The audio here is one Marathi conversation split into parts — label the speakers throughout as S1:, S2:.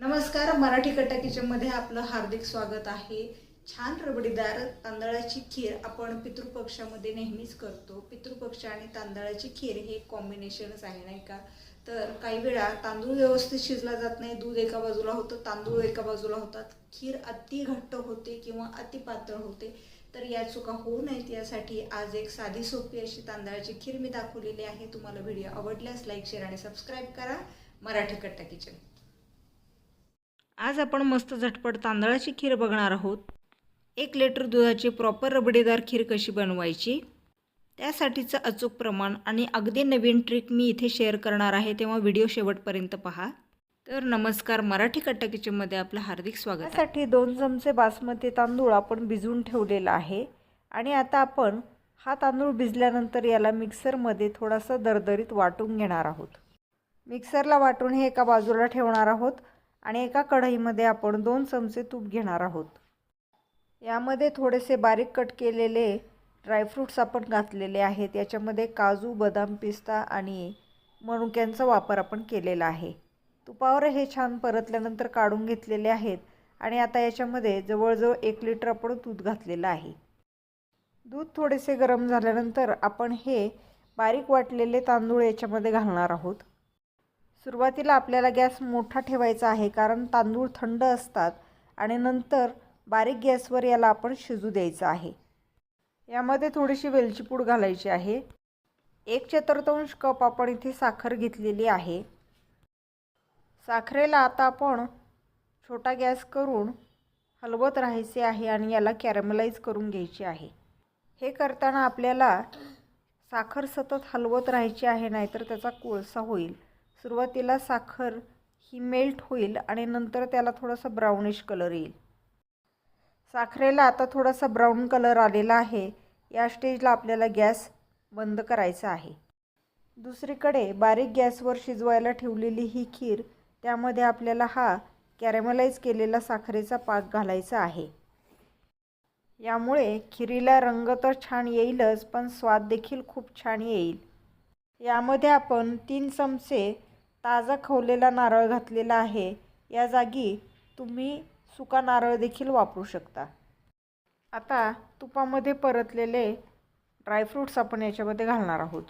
S1: नमस्कार मराठी कट्टा किचनमध्ये आपलं हार्दिक स्वागत आहे. छान रबडीदार तांदळाची खीर आपण पितृपक्षामध्ये नेहमीच करतो. पितृपक्ष आणि तांदळाची खीर हे कॉम्बिनेशनच आहे नाही का? तर काही वेळा तांदूळ व्यवस्थित शिजला जात नाही दूध एका बाजूला होतं तांदूळ एका बाजूला होतात. खीर अति घट्ट होते किंवा अति पातळ होते तर या चुका होऊ नयेत यासाठी आज एक साधी सोपी अशी तांदळाची खीर मी दाखवलेली आहे. तुम्हाला व्हिडिओ आवडल्यास लाईक शेअर आणि सबस्क्राईब करा. मराठी कट्टा किचन आज आपण मस्त झटपट तांदळाची खीर बघणार आहोत. एक लिटर दुधाची प्रॉपर रबडीदार खीर कशी बनवायची? त्यासाठीचं अचूक प्रमाण आणि अगदी नवीन ट्रिक मी इथे शेअर करणार आहे तेव्हा व्हिडिओ शेवटपर्यंत पहा. तर नमस्कार मराठी कट्टा आपलं हार्दिक स्वागत
S2: त्यासाठी दोन चमचे बासमती तांदूळ आपण भिजवून ठेवलेला आहे. आणि आता आपण हा तांदूळ भिजल्यानंतर याला मिक्सरमध्ये थोडासा दरदरीत वाटून घेणार आहोत. मिक्सरला वाटून हे एका बाजूला ठेवणार आहोत. आणि एका कढईमध्ये आपण दोन चमचे तूप घेणार आहोत. यामध्ये थोडेसे बारीक कट केलेले ड्रायफ्रूट्स आपण घातलेले आहेत. याच्यामध्ये काजू बदाम पिस्ता आणि मनुक्यांचा वापर आपण केलेला आहे. तुपावर हे छान परतल्यानंतर काढून घेतलेले आहेत आणि आता याच्यामध्ये जवळजवळ एक लिटर आपण दूध घातलेलं आहे. दूध थोडेसे गरम झाल्यानंतर आपण हे बारीक वाटलेले तांदूळ याच्यामध्ये घालणार आहोत. सुरुवातीला आपल्याला गॅस मोठा ठेवायचा आहे कारण तांदूळ थंड असतात आणि नंतर बारीक गॅसवर याला आपण शिजू द्यायचं आहे. यामध्ये थोडीशी वेलची पूड घालायची आहे. एक चतुर्थांश कप आपण इथे साखर घेतलेली आहे. साखरेला आता आपण छोटा गॅस करून हलवत राहायचे आहे आणि याला कॅरमलाईज करून घ्यायची आहे. हे करताना आपल्याला साखर सतत हलवत राहायची आहे नाहीतर त्याचा कोळसा होईल. सुरुवातीला साखर ही मेल्ट होईल आणि नंतर त्याला थोडासा ब्राउनिश कलर येईल. साखरेला आता थोडासा ब्राऊन कलर आलेला आहे. या स्टेजला आपल्याला गॅस बंद करायचा आहे. दुसरीकडे बारीक गॅसवर शिजवायला ठेवलेली ही खीर त्यामध्ये आपल्याला हा कॅरेमलाइज केलेला साखरेचा पाक घालायचा आहे. यामुळे खिरीला रंग तर छान येईलच पण स्वाद देखील खूप छान येईल. यामध्ये आपण तीन चमचे ताजा खवलेला नारळ घातलेला आहे. या जागी तुम्ही सुका नारळ देखील वापरू शकता. आता तुपामध्ये परतलेले ड्रायफ्रूट्स आपण याच्यामध्ये घालणार आहोत.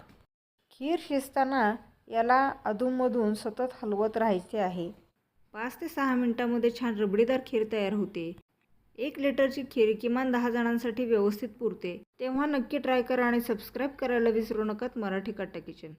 S2: खीर शिजताना याला अधूनमधून सतत हलवत राहायचे आहे.
S1: पाच ते सहा मिनटामध्ये छान रबडीदार खीर तयार होते. एक लिटरची खीर किमान दहा जणांसाठी व्यवस्थित पुरते. तेव्हा नक्की ट्राय करा आणि सबस्क्राईब करायला विसरू नकात मराठी कट्टा किचन.